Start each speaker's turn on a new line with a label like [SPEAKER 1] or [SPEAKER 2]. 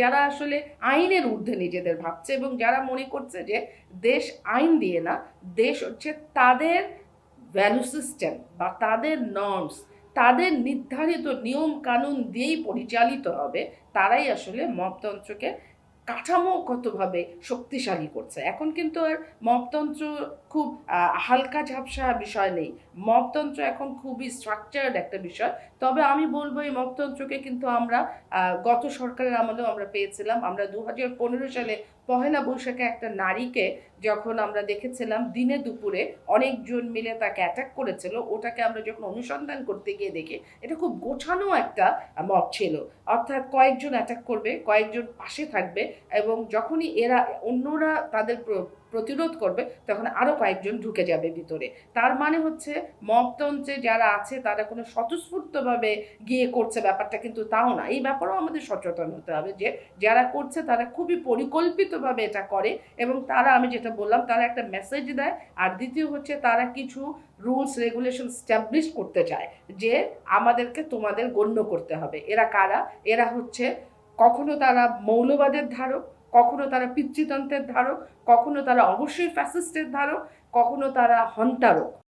[SPEAKER 1] যারা আসলে আইনের ঊর্ধ্বে নিজেদের ভাবছে এবং যারা মনে করছে যে দেশ আইন দিয়ে না, দেশ হচ্ছে তাদের ভ্যালু সিস্টেম বা তাদের নর্মস তাদের নির্ধারিত নিয়ম কানুন দিয়েই পরিচালিত হবে, তারাই আসলে মপতন্ত্রকে কাঠামোগতভাবে শক্তিশালী করছে। এখন কিন্তু আর মপতন্ত্র খুব হালকা ঝাপসা বিষয় নেই। মপতন্ত্র এখন খুবই স্ট্রাকচার্ড একটা বিষয়। তবে আমি বলব এই মপতন্ত্রকে কিন্তু আমরা গত সরকারের আমলেও আমরা পেয়েছিলাম। আমরা দু হাজার পনেরো সালে পহেলা বৈশাখে একটা নারীকে যখন আমরা দেখেছিলাম, দিনে দুপুরে অনেকজন মিলে তাকে অ্যাটাক করেছিল। ওটাকে আমরা যখন অনুসন্ধান করতে গিয়ে দেখি, এটা খুব গোছানো একটা মত ছিল। অর্থাৎ কয়েকজন অ্যাটাক করবে, কয়েকজন পাশে থাকবে। এবং যখনই এরা, অন্যরা তাদের প্রতিরোধ করবে, তখন আরও কয়েকজন ঢুকে যাবে ভিতরে। তার মানে হচ্ছে মপতন্ত্রে যারা আছে, তারা কোনো স্বতঃস্ফূর্তভাবে গিয়ে করছে ব্যাপারটা, কিন্তু তাও না। এই ব্যাপারেও আমাদের সচেতন হতে হবে যে, যারা করছে, তারা খুবই পরিকল্পিতভাবে এটা করে এবং তারা, আমি যেটা বললাম, তারা একটা মেসেজ দেয়। আর দ্বিতীয় হচ্ছে, তারা কিছু রুলস রেগুলেশন স্ট্যাবলিশ করতে চায় যে, আমাদেরকে তোমাদের গণ্য করতে হবে। এরা কারা? এরা হচ্ছে কখনো তারা মৌলবাদের ধারক, কখনো তারা পিতৃতন্ত্রের ধারক, কখনো তারা অবশ্যই ফ্যাসিস্টের ধারক, কখনো তারা হন্তারক।